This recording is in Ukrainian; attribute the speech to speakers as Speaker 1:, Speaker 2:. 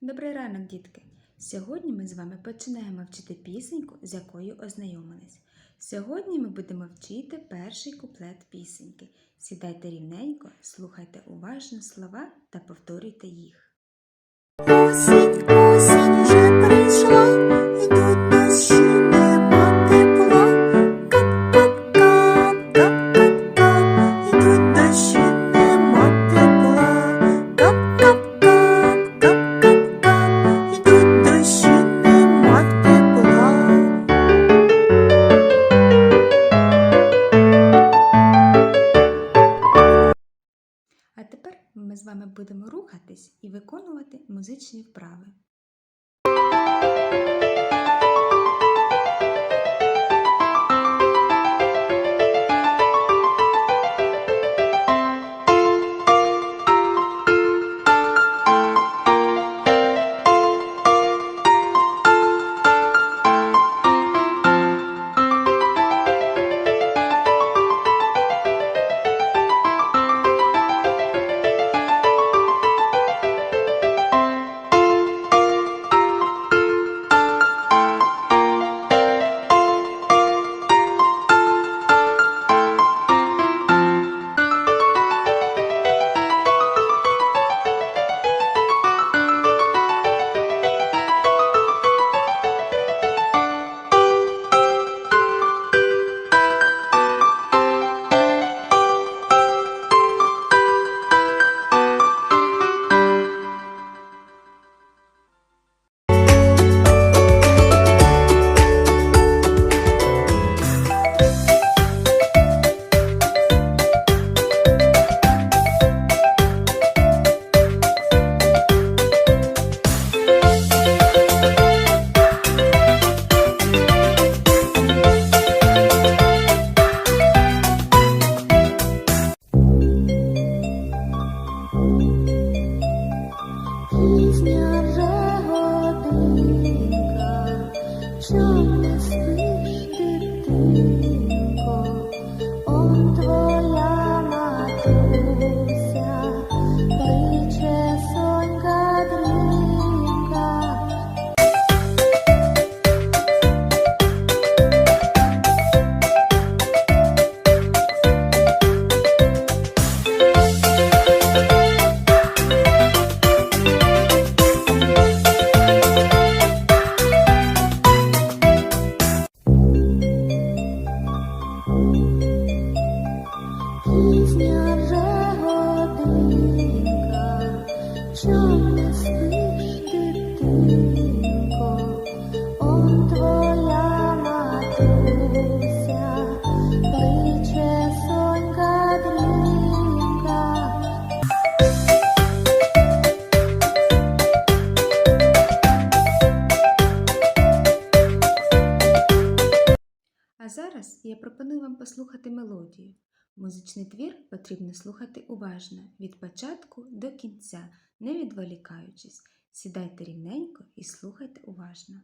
Speaker 1: Добрий ранок, дітки! Сьогодні ми з вами починаємо вчити пісеньку, з якою ознайомились. Сьогодні ми будемо вчити перший куплет пісеньки. Сідайте рівненько, слухайте уважно слова та повторюйте їх. Будемо рухатись і виконувати музичні вправи.
Speaker 2: You.
Speaker 1: А зараз я пропоную вам послухати мелодію. Музичний твір потрібно слухати уважно від початку до кінця, не відволікаючись. Сідайте рівненько і слухайте уважно.